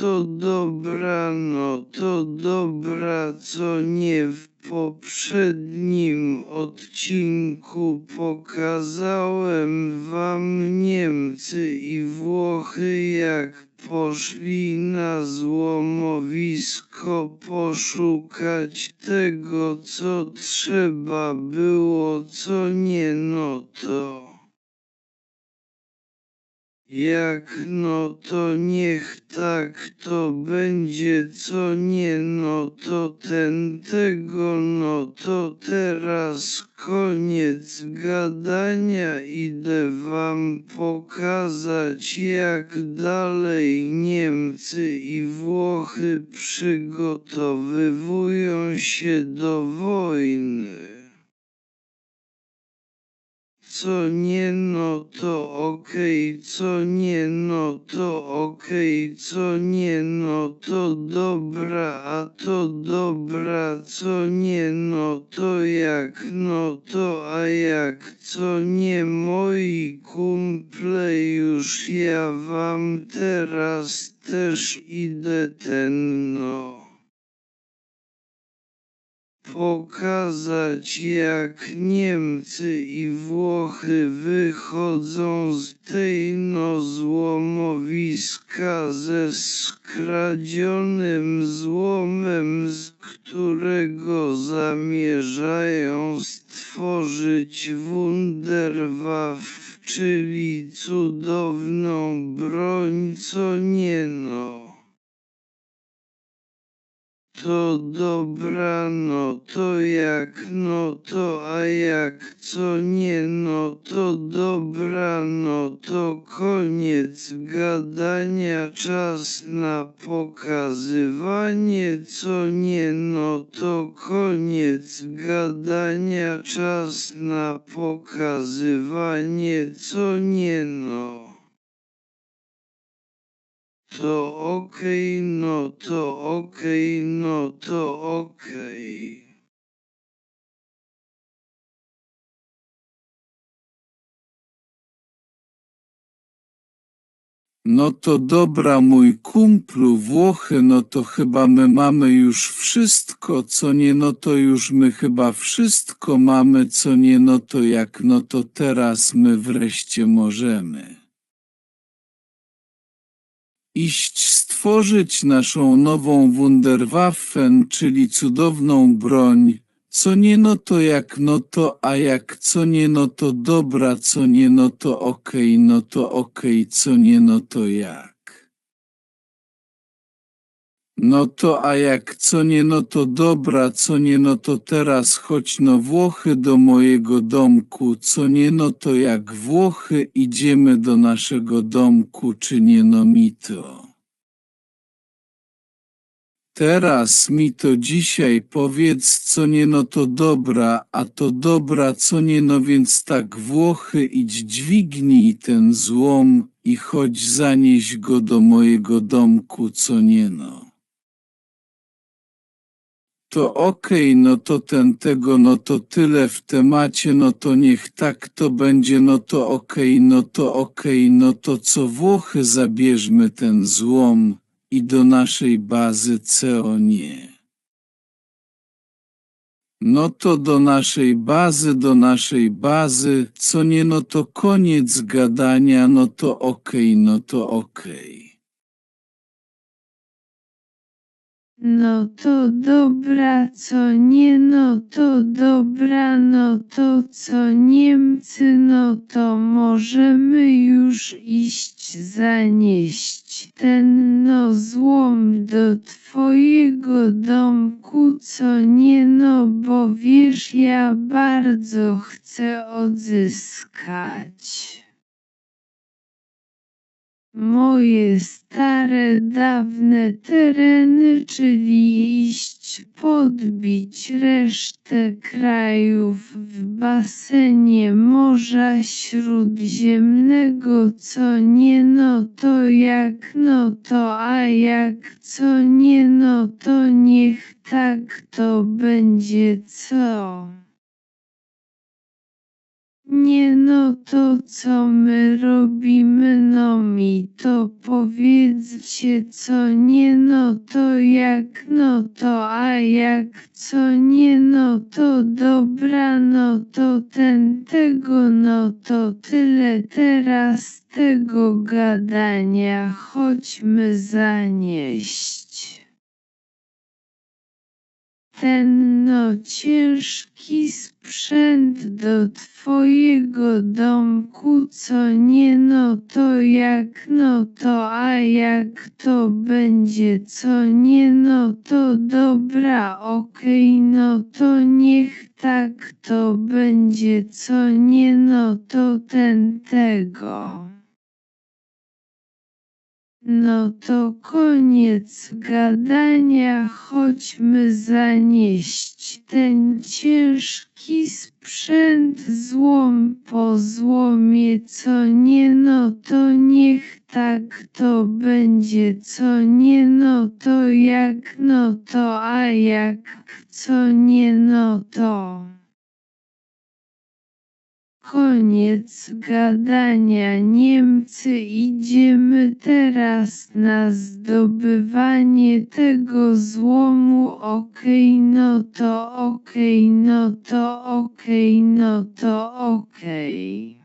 to dobra, no to dobra, co nie w poprzednim odcinku pokazałem wam Niemcy i Włochy jak poszli na złomowisko poszukać tego, co trzeba było, co nie, no to. Jak? No to niech tak to będzie, co nie? No to ten tego, no to teraz koniec gadania, idę wam pokazać jak dalej Niemcy i Włochy przygotowywują się do wojny. Co nie no to okej, co nie no to okej, co nie no to dobra, a to dobra, co nie no to jak no to a jak co nie moi kumple już ja wam teraz też idę ten no pokazać jak Niemcy i Włochy wychodzą z tej no złomowiska ze skradzionym złomem, z którego zamierzają stworzyć Wunderwaffe, czyli cudowną broń, co nie no. To dobra, no to jak no to a jak co nie no to dobra, no to koniec gadania, czas na pokazywanie, co nie no to koniec gadania, czas na pokazywanie, co nie no. To okej, no to okej, no to okej. No to dobra mój kumplu Włochy, no to chyba my mamy już wszystko, co nie, no to już my chyba wszystko mamy, co nie, no to jak, no to teraz my wreszcie możemy iść stworzyć naszą nową Wunderwaffen, czyli cudowną broń, co nie no to jak no to, a jak co nie no to dobra, co nie no to okej, no to okej, co nie no to jak. No to a jak co nie no to dobra, co nie no to teraz chodź no Włochy do mojego domku, co nie no to jak Włochy idziemy do naszego domku, czy nie no mi to. Teraz mi to dzisiaj powiedz, co nie no to dobra, a to dobra, co nie no więc tak Włochy idź dźwignij ten złom i chodź zanieś go do mojego domku, co nie no. To okej, no to ten tego, no to tyle w temacie, no to niech tak to będzie, no to okej, no to okej, no to co Włochy zabierzmy ten złom i do naszej bazy CO nie. No to do naszej bazy, do naszej bazy, co nie, no to koniec gadania, no to okej, no to okej. No to dobra, co nie, no to dobra, no to co Niemcy, no to możemy już iść zanieść ten no złom do twojego domku, co nie, no bo wiesz, ja bardzo chcę odzyskać. Moje stare, dawne tereny, czyli iść podbić resztę krajów w basenie Morza Śródziemnego, co nie no to jak no to, a jak co nie no to niech tak to będzie co. Nie no to co my robimy no mi to powiedzcie co nie no to jak no to a jak co nie no to dobra no to ten tego no to tyle teraz tego gadania chodźmy zanieść. Ten no ciężki sprzęt do twojego domku, co nie no to jak no to a jak to będzie, co nie no to dobra okej no to niech tak to będzie, co nie no to ten tego. No to koniec gadania, chodźmy zanieść ten ciężki sprzęt złom po złomie, co nie no to niech tak to będzie, co nie no to jak no to a jak co nie no to. Koniec gadania Niemcy idziemy teraz na zdobywanie tego złomu okej no to okej no to okej no to okej.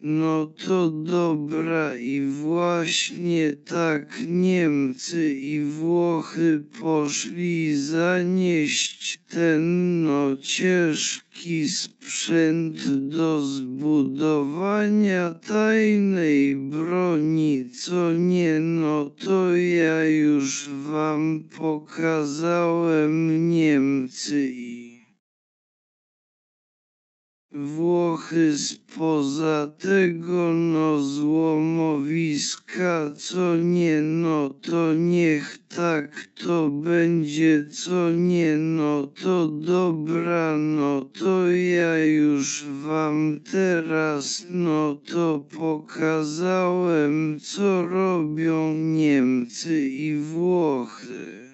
No to dobra i właśnie tak Niemcy i Włochy poszli zanieść ten no ciężki sprzęt do zbudowania tajnej broni, co nie no to ja już wam pokazałem Niemcy Włochy spoza tego no złomowiska, co nie no to niech tak to będzie, co nie no to dobra, no to ja już wam teraz no to pokazałem, co robią Niemcy i Włochy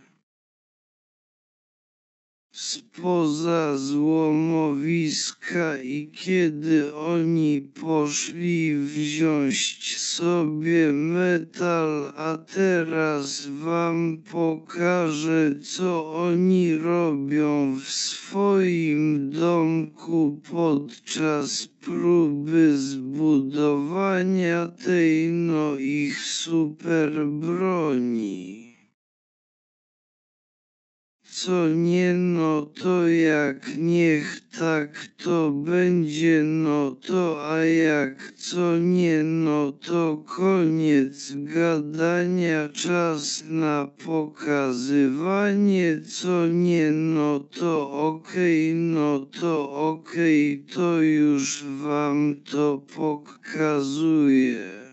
spoza złomowiska i kiedy oni poszli wziąć sobie metal, a teraz wam pokażę co oni robią w swoim domku podczas próby zbudowania tej no ich super broni. Co nie no to jak niech tak to będzie no to a jak co nie no to koniec gadania czas na pokazywanie co nie no to okej no to okej to już wam to pokazuję.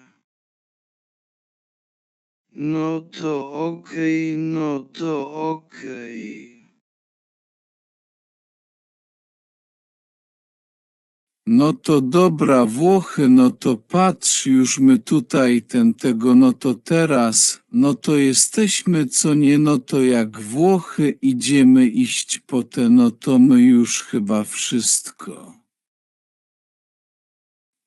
No to okej, no to okej. No to dobra Włochy, no to patrz już my tutaj ten tego, no to teraz, no to jesteśmy co nie, no to jak Włochy idziemy iść po te, no to my już chyba wszystko.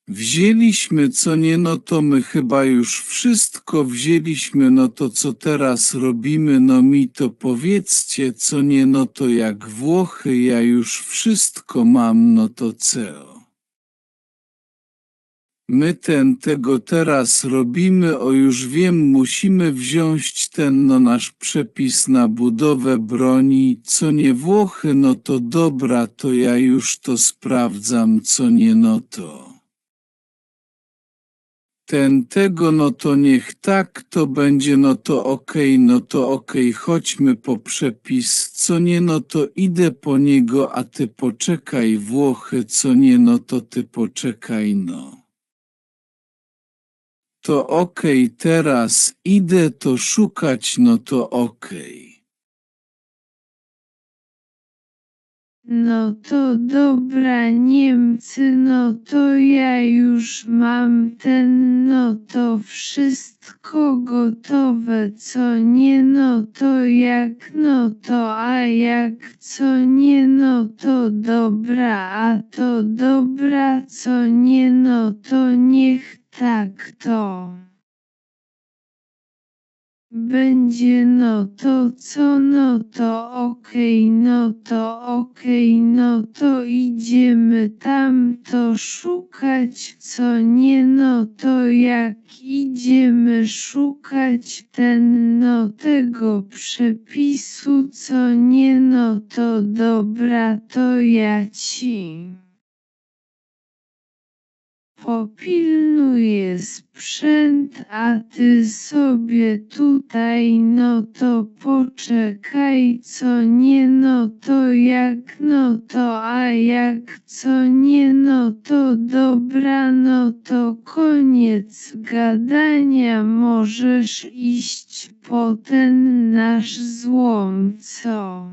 Wzięliśmy co nie, no to my chyba już wszystko wzięliśmy, no to co teraz robimy, no mi to powiedzcie, co nie, no to jak Włochy, ja już wszystko mam, no to co? My ten tego teraz robimy, o już wiem, musimy wziąć ten no nasz przepis na budowę broni, co nie Włochy, no to dobra, to ja już to sprawdzam, co nie no to. Ten tego no to niech tak to będzie, no to okej, no to okej, chodźmy po przepis, co nie no to idę po niego, a ty poczekaj Włochy, co nie no to ty poczekaj no. To okej, teraz idę to szukać, no to okej. No to dobra Niemcy, no to ja już mam ten, no to wszystko gotowe, co nie, no to jak, no to a jak, co nie, no to dobra, a to dobra, co nie, no to niech tak to. Będzie no to co no to okej no to okej no to idziemy tam to szukać co nie no to jak idziemy szukać ten no tego przepisu co nie no to dobra to ja ci popilnuję sprzęt, a ty sobie tutaj no to poczekaj, co nie no to jak no to a jak co nie no to dobra no to koniec gadania możesz iść po ten nasz złom co.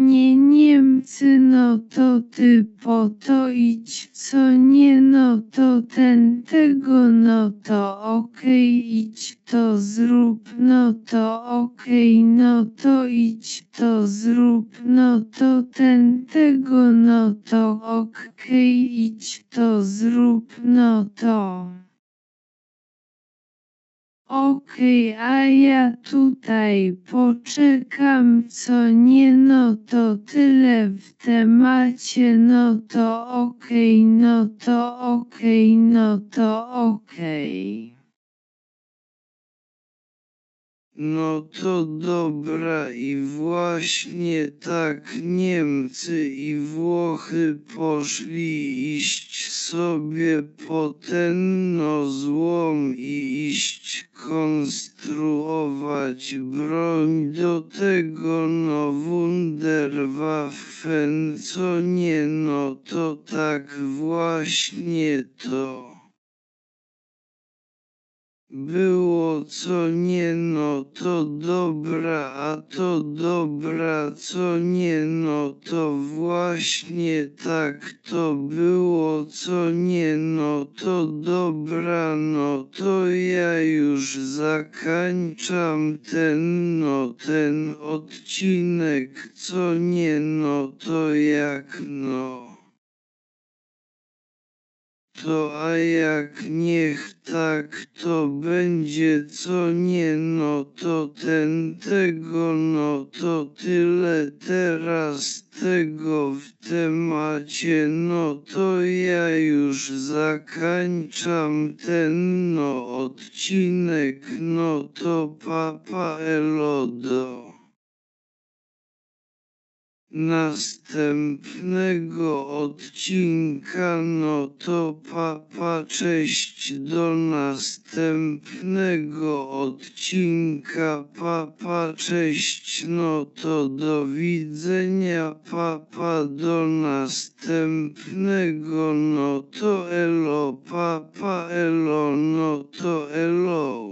Nie Niemcy, no to ty po to idź, co nie, no to ten tego, no to okej, idź to zrób, no to okej, no to idź to zrób, no to ten tego, no to okej, idź to zrób, no to. Okej, a ja tutaj poczekam, co nie, no to tyle w temacie, no to okej, no to okej, no to okej. No to dobra i właśnie tak Niemcy i Włochy poszli iść sobie po ten złom i iść konstruować broń do tego no Wunderwaffen co nie no to tak właśnie to. Było co nie no to dobra, a to dobra co nie no to właśnie tak to było co nie no to dobra no to ja już zakańczam ten no ten odcinek co nie no to jak no. To a jak niech tak to będzie co nie no to ten tego no to tyle teraz tego w temacie no to ja już zakańczam ten no odcinek no to papa elodo. Następnego odcinka no to papa cześć do następnego odcinka papa cześć no to do widzenia papa do następnego no to elo papa elo no to elo.